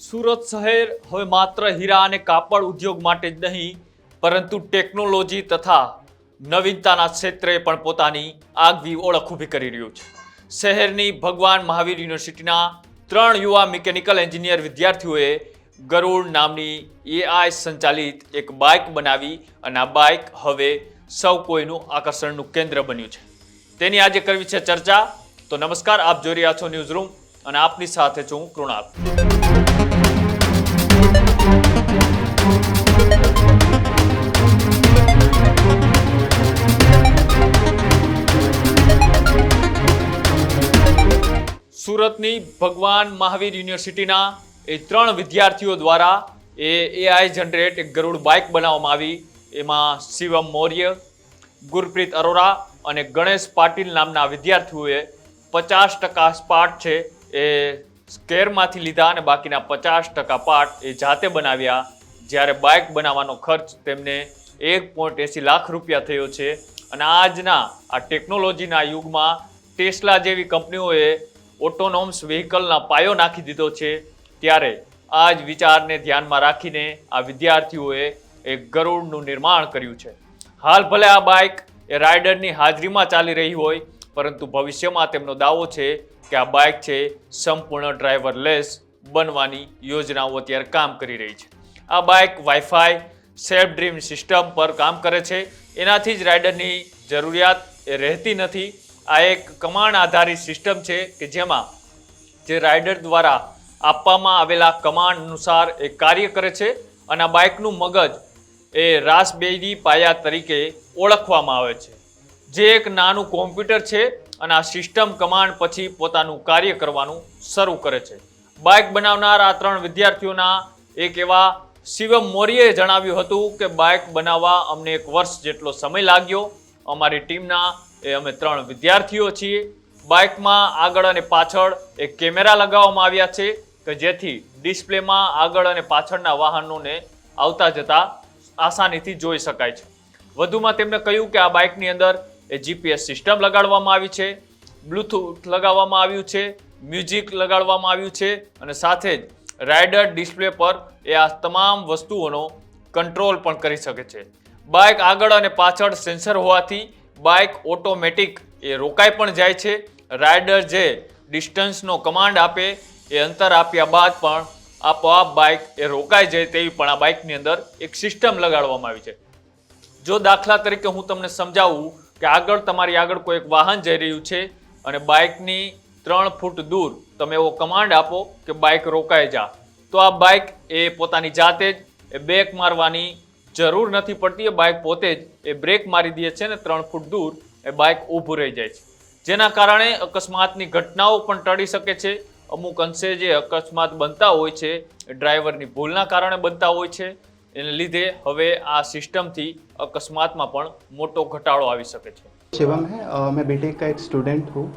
સુરત શહેર હવે માત્ર હીરા અને કાપડ ઉદ્યોગ માટે જ નહીં, પરંતુ ટેકનોલોજી તથા નવીનતાના ક્ષેત્રે પણ પોતાની આગવી ઓળખ ઊભી કરી રહ્યું છે. શહેરની ભગવાન મહાવીર યુનિવર્સિટીના ત્રણ યુવા મિકેનિકલ એન્જિનિયર વિદ્યાર્થીઓએ ગરુડ નામની એઆઈ સંચાલિત એક બાઇક બનાવી અને આ બાઇક હવે સૌ કોઈનું આકર્ષણનું કેન્દ્ર બન્યું છે. તેની આજે કરવી છે ચર્ચા. તો નમસ્કાર, આપ જોઈ રહ્યા છો ન્યૂઝ રૂમ અને આપની સાથે છું કૃણાલ. સુરતની ભગવાન મહાવીર યુનિવર્સિટીના એ ત્રણ વિદ્યાર્થીઓ દ્વારા એ એઆઈ જનરેટ એક ગરુડ બાઇક બનાવવામાં આવી. એમાં શિવમ મૌર્ય, ગુરપ્રીત અરોરા અને ગણેશ પાટીલ નામના વિદ્યાર્થીઓએ પચાસ ટકા પાઠ છે એ સ્કેરમાંથી લીધા અને બાકીના પચાસ ટકા પાર્ટ એ જાતે બનાવ્યા. જ્યારે બાઇક બનાવવાનો ખર્ચ તેમને એક પોઈન્ટ એંસી લાખ રૂપિયા થયો છે. અને આજના આ ટેકનોલોજીના યુગમાં ટેસ્લા જેવી કંપનીઓએ ઓટોનોમ્સ વ્હીકલના પાયો નાખી દીધો છે. ત્યારે આ જ વિચારને ધ્યાનમાં રાખીને આ વિદ્યાર્થીઓએ એક ગરુડનું નિર્માણ કર્યું છે. હાલ ભલે આ બાઇક એ રાઇડરની હાજરીમાં ચાલી રહી હોય, પરંતુ ભવિષ્યમાં તેમનો દાવો છે કે આ બાઇક છે સંપૂર્ણ ડ્રાઈવરલેસ બનવાની યોજનાઓ અત્યારે કામ કરી રહી છે. આ bike wifi safe dream system પર કામ કરે છે. એનાથી જ રાઇડરની જરૂરિયાત એ રહેતી નથી. આ એક કમાન્ડ આધારિત સિસ્ટમ છે કે જેમાં જે રાઇડર દ્વારા આપવામાં આવેલા કમાન્ડ અનુસાર એ કાર્ય કરે છે અને આ બાઇકનું મગજ એ રાસબેરી પાયા તરીકે ઓળખવામાં આવે છે. જે એક નાનું કોમ્પ્યુટર છે અને આ સિસ્ટમ કમાન્ડ પછી પોતાનું કાર્ય કરવાનું શરૂ કરે છે. બાઇક બનાવનાર આ ત્રણ વિદ્યાર્થીઓના એક એવા શિવમ મોરીએ જણાવ્યું હતું કે બાઇક બનાવવા અમને એક વર્ષ જેટલો સમય લાગ્યો. અમારી ટીમના એ અમે ત્રણ વિદ્યાર્થીઓ છીએ. બાઇકમાં આગળ અને પાછળ એક કેમેરા લગાવવામાં આવ્યા છે કે જેથી ડિસ્પ્લેમાં આગળ અને પાછળના વાહનોને આવતા જતા આસાનીથી જોઈ શકાય છે. વધુમાં તેમણે કહ્યું કે આ બાઇકની અંદર એ જીપીએસ સિસ્ટમ લગાડવામાં આવી છે બ્લૂટૂથ લગાવવામાં આવ્યું છે, મ્યુઝિક લગાડવામાં આવ્યું છે અને સાથે જ રાઇડર ડિસ્પ્લે પર એ આ તમામ વસ્તુઓનો કંટ્રોલ પણ કરી શકે છે. બાઇક આગળ અને પાછળ સેન્સર હોવાથી બાઇક ઓટોમેટિક એ રોકાઈ પણ જાય છે. રાઇડર જે ડિસ્ટન્સનો કમાન્ડ આપે, એ અંતર આપ્યા બાદ પણ આપોઆપ બાઇક એ રોકાઈ જાય તેવી પણ આ બાઇકની અંદર એક સિસ્ટમ લગાડવામાં આવી છે. જો દાખલા તરીકે હું તમને સમજાવું કે આગળ તમારી આગળ કોઈ એક વાહન જઈ રહ્યું છે અને બાઇકની ત્રણ ફૂટ દૂર તમે એવો કમાન્ડ આપો કે બાઇક રોકાઈ જા, તો આ બાઇક એ પોતાની જાતે જ એ બેક મારવાની જરૂર નથી પડતી, એ બાઇક પોતે જ, એ બ્રેક મારી દે છે ને ત્રણ ફૂટ દૂર, એ બાઇક ઊભું રહી જાય છે. જેના કારણે અકસ્માતની ઘટનાઓ પણ ટળી શકે છે. અમુક અંશે જે અકસ્માત બનતા હોય છે, એ ડ્રાઈવરની ભૂલના કારણે બનતા હોય છે. એને લીધે હવે આ સિસ્ટમથી અકસ્માતમાં પણ મોટો ઘટાડો આવી શકે છે. શિવમ હૈ મેં બીટેક કા એક સ્ટુડન્ટ હું.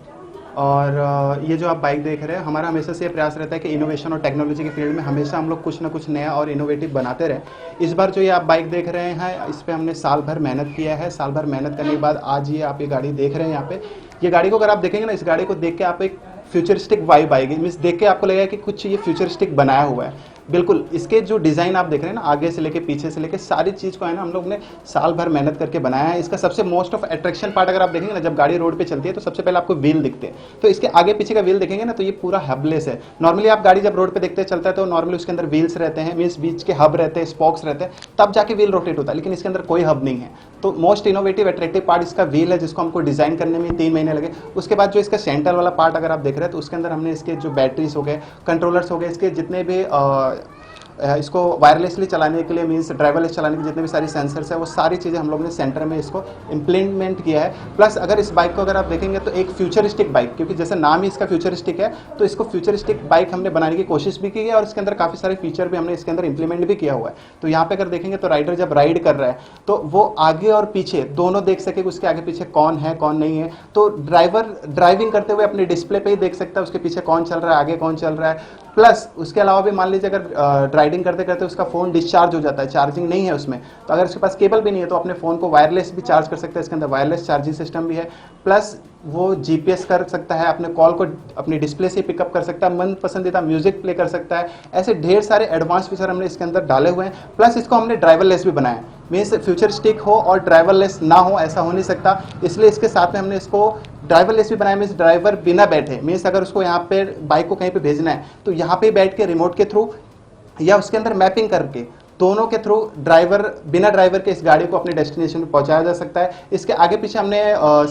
और ये जो आप बाइक देख रहे हैं, हमारा हमेशा से ये प्रयास रहता है कि इनोवेशन और टेक्नोलॉजी के फ़ील्ड में हमेशा हम लोग कुछ ना कुछ नया और इनोवेटिव बनाते रहे। इस बार जो ये आप बाइक देख रहे हैं, इस पर हमने साल भर मेहनत किया है। साल भर मेहनत करने के बाद आज ये आप ये गाड़ी देख रहे हैं यहाँ पे। ये गाड़ी को अगर आप देखेंगे ना, इस गाड़ी को देख के आप एक फ्यूचरिस्टिक वाइब आएगी। मीन्स देख के आपको लगेगा कि कुछ ये फ्यूचरिस्टिक बनाया हुआ है। बिल्कुल, इसके जो डिज़ाइन आप देख रहे हैं ना, आगे से लेके पीछे से लेके सारी चीज़ को है ना, हम लोग ने साल भर मेहनत करके बनाया है। इसका सबसे मोस्ट ऑफ़ अट्रैक्शन पार्ट अगर आप देखेंगे ना, जब गाड़ी रोड पे चलती है तो सबसे पहले आपको व्हील दिखते हैं। तो इसके आगे पीछे का व्हील देखेंगे ना तो ये पूरा हबलेस है। नॉर्मली आप गाड़ी जब रोड पे देखते चलता है तो नॉर्मली उसके अंदर व्हील्स रहते हैं मीन्स बीच के हब रहते हैं स्पॉक्स रहते हैं, तब जाके व्हील रोटेट होता है, लेकिन इसके अंदर कोई हब नहीं है। तो मोस्ट इनोवेटिव अट्रैक्टिव पार्ट इसका व्हील है, जिसको हमको डिज़ाइन करने में तीन महीने लगे। उसके बाद जो इसका सेंटर वाला पार्ट अगर आप देख रहे हैं तो उसके अंदर हमने इसके जो बैटरीज हो गए कंट्रोलर्स हो गए, इसके जितने भी इसको वायरलेसली चलाने के लिए मीन्स ड्राइवरलेस चलाने की जितने भी सारी सेंसर्स है, वो सारी चीज़ें हम लोग ने सेंटर में इसको इम्प्लीमेंट किया है। प्लस अगर इस बाइक को अगर आप देखेंगे तो एक फ्यूचरिस्टिक बाइक क्योंकि जैसे नाम ही इसका फ्यूचरिस्टिक है तो इसको फ्यूचरिस्टिक बाइक हमने बनाने की कोशिश भी की है और इसके अंदर काफ़ी सारे फीचर भी हमने इसके अंदर इंप्लीमेंट भी किया हुआ है। तो यहाँ पे अगर देखेंगे तो राइडर जब राइड कर रहा है तो वो आगे और पीछे, दोनों देख सके उसके आगे पीछे कौन है, कौन नहीं है। तो ड्राइवर ड्राइविंग करते हुए अपने डिस्प्ले पर ही देख सकता है उसके पीछे कौन चल रहा है, आगे कौन चल रहा है। प्लस उसके अलावा भी मान लीजिए अगर राइडिंग करते करते उसका फ़ोन डिस्चार्ज हो जाता है चार्जिंग नहीं है उसमें। तो अगर उसके पास केबल भी नहीं है तो अपने फ़ोन को वायरलेस भी चार्ज कर सकता है, इसके अंदर वायरलेस चार्जिंग सिस्टम भी है। प्लस वो जीपीएस कर सकता है, अपने कॉल को अपनी डिस्प्ले से पिकअप कर सकता है मन पसंदीदा म्यूज़िक प्ले कर सकता है। ऐसे ढेर सारे एडवांस फीचर हमने इसके अंदर डाले हुए हैं। प्लस इसको हमने ड्राइवरलेस भी बनाया है। मीन्स फ्यूचरिस्टिक हो और ड्राइवरलेस ना हो, ऐसा हो नहीं सकता। इसलिए इसके साथ में हमने इसको ड्राइवरलेस भी बनाया मीन्स ड्राइवर बिना बैठे। मीन्स अगर उसको यहाँ पे बाइक को कहीं पे भेजना है तो यहाँ पे बैठ के रिमोट के थ्रू या उसके अंदर मैपिंग करके दोनों के थ्रू ड्राइवर बिना ड्राइवर के इस गाड़ी को अपने डेस्टिनेशन में पहुँचाया जा सकता है। इसके आगे पीछे हमने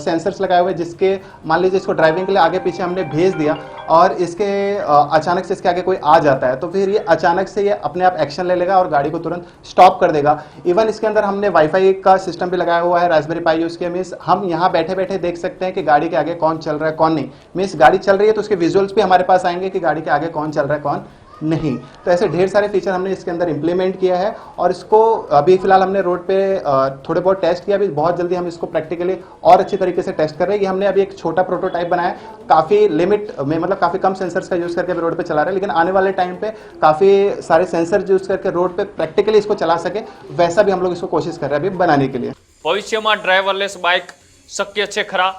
सेंसर्स लगाए हुए जिसके मान लीजिए इसको ड्राइविंग के लिए आगे पीछे हमने भेज दिया और इसके अ, अचानक से इसके आगे कोई आ जाता है तो फिर ये अचानक से ये अपने आप एक्शन ले लेगा और गाड़ी को तुरंत स्टॉप कर देगा। इवन इसके अंदर हमने वाईफाई का सिस्टम भी लगाया हुआ है रास्पबेरी पाई यूज़ किया मीन्स हम यहाँ बैठे बैठे देख सकते हैं कि गाड़ी के आगे कौन चल रहा है कौन नहीं। मीन्स गाड़ी चल रही है तो उसके विजुअल्स भी हमारे पास आएँगे कि गाड़ी के आगे कौन चल रहा है कौन नहीं तो ऐसे ढेर सारे फीचर हमने इसके अंदर इम्प्लीमेंट किया है और इसको अभी फिलहाल हमने रोड पे अ, थोड़े बहुत टेस्ट किया अभी बहुत जल्दी हम इसको प्रैक्टिकली और अच्छी तरीके से टेस्ट कर रहे हैं ये हमने अभी एक छोटा प्रोटोटाइप बनाया है काफ़ी लिमिट में मतलब काफ़ी कम सेंसर्स का यूज़ करके अभी रोड पे चला रहे हैं लेकिन आने वाले टाइम पे काफ़ी सारे सेंसर यूज़ करके रोड पे प्रैक्टिकली इसको चला सके वैसा भी हम लोग इसको कोशिश कर रहे हैं अभी बनाने के लिए ભવિષ્યમાં ડ્રાઈવરલેસ બાઇક શક્ય છે ખરા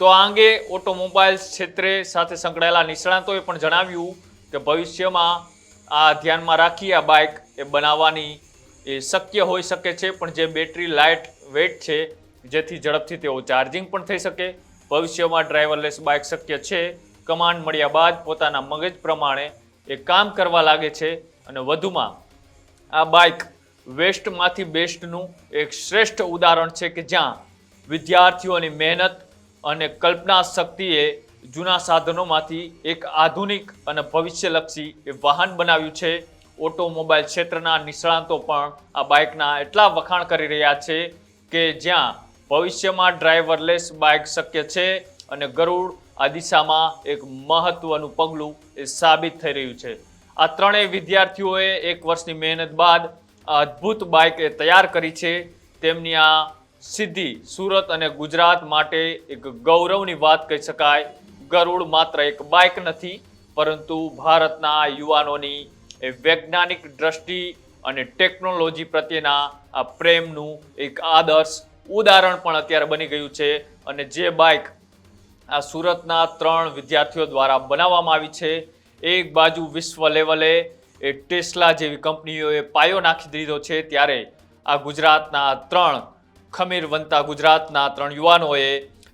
તો આ અંગે ઓટોમોબાઈલ ક્ષેત્રે સાથે સંકળાયેલા નિષ્ણાતોએ પણ જણાવ્યું કે ભવિષ્યમાં આ ધ્યાનમાં રાખી આ બાઇક એ બનાવવાની એ શક્ય હોઈ શકે છે, પણ જે બેટરી લાઇટ વેટ છે, જેથી ઝડપથી તેઓ ચાર્જિંગ પણ થઈ શકે. ભવિષ્યમાં ડ્રાઈવરલેસ બાઇક શક્ય છે. કમાન્ડ મળ્યા બાદ પોતાના મગજ પ્રમાણે એ કામ કરવા લાગે છે અને વધુમાં આ બાઇક વેસ્ટમાંથી બેસ્ટનું એક શ્રેષ્ઠ ઉદાહરણ છે કે જ્યાં વિદ્યાર્થીઓની મહેનત અને કલ્પના શક્તિએ જૂના સાધનોમાંથી એક આધુનિક અને ભવિષ્યલક્ષી વાહન બનાવ્યું છે. ઓટોમોબાઈલ ક્ષેત્રના નિષ્ણાંતો પણ આ બાઇકના એટલા વખાણ કરી રહ્યા છે કે જ્યાં ભવિષ્યમાં ડ્રાઈવરલેસ બાઇક શક્ય છે અને ગરુડ આ દિશામાં એક મહત્વનું પગલું એ સાબિત થઈ રહ્યું છે. આ ત્રણેય વિદ્યાર્થીઓએ એક વર્ષની મહેનત બાદ આ અદ્ભુત બાઇક એ તૈયાર કરી છે. તેમની આ સિદ્ધિ સુરત અને ગુજરાત માટે એક ગૌરવની વાત કહી શકાય. ગરુડ માત્ર એક બાઇક નથી, પરંતુ ભારતના યુવાનોની એ વૈજ્ઞાનિક દ્રષ્ટિ અને ટેકનોલોજી પ્રત્યેના આ પ્રેમનું એક આદર્શ ઉદાહરણ પણ અત્યારે બની ગયું છે અને જે બાઇક આ સુરતના ત્રણ વિદ્યાર્થીઓ દ્વારા બનાવવામાં આવી છે, એક બાજુ વિશ્વ લેવલે એ ટેસ્લા જેવી કંપનીઓએ પાયો નાખી દીધો છે, ત્યારે આ ગુજરાતના ત્રણ, ખમીર વંતા ગુજરાતના ત્રણ યુવાનોએ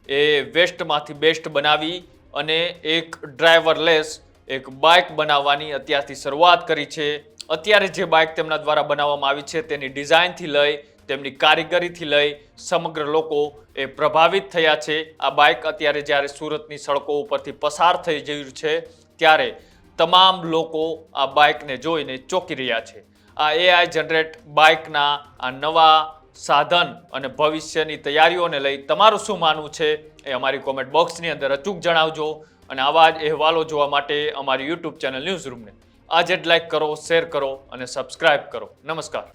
એ વેસ્ટમાંથી બેસ્ટ બનાવી અને એક ડ્રાઈવરલેસ એક બાઇક બનાવવાની અત્યારથી શરૂઆત કરી છે. અત્યારે જે બાઇક તેમના દ્વારા બનાવવામાં આવી છે, તેની ડિઝાઇનથી લઈ, તેમની કારીગરીથી લઈ, સમગ્ર લોકો એ પ્રભાવિત થયા છે. આ બાઇક અત્યારે જ્યારે સુરતની સડકો ઉપરથી પસાર થઈ રહ્યું છે, ત્યારે તમામ લોકો આ બાઇકને જોઈને ચોંકી રહ્યા છે. આ એઆઈ જનરેટ બાઇકના આ નવા સાધન અને ભવિષ્યની તૈયારીઓને લઈ તમારું શું માનવું છે એ અમારી કોમેન્ટ બોક્સની અંદર અચૂક જણાવજો અને આવા જ અહેવાલો જોવા માટે અમારી યુટ્યુબ ચેનલ ન્યૂઝ રૂમને આજે જ લાઈક કરો શેર કરો અને સબસ્ક્રાઇબ કરો. નમસ્કાર.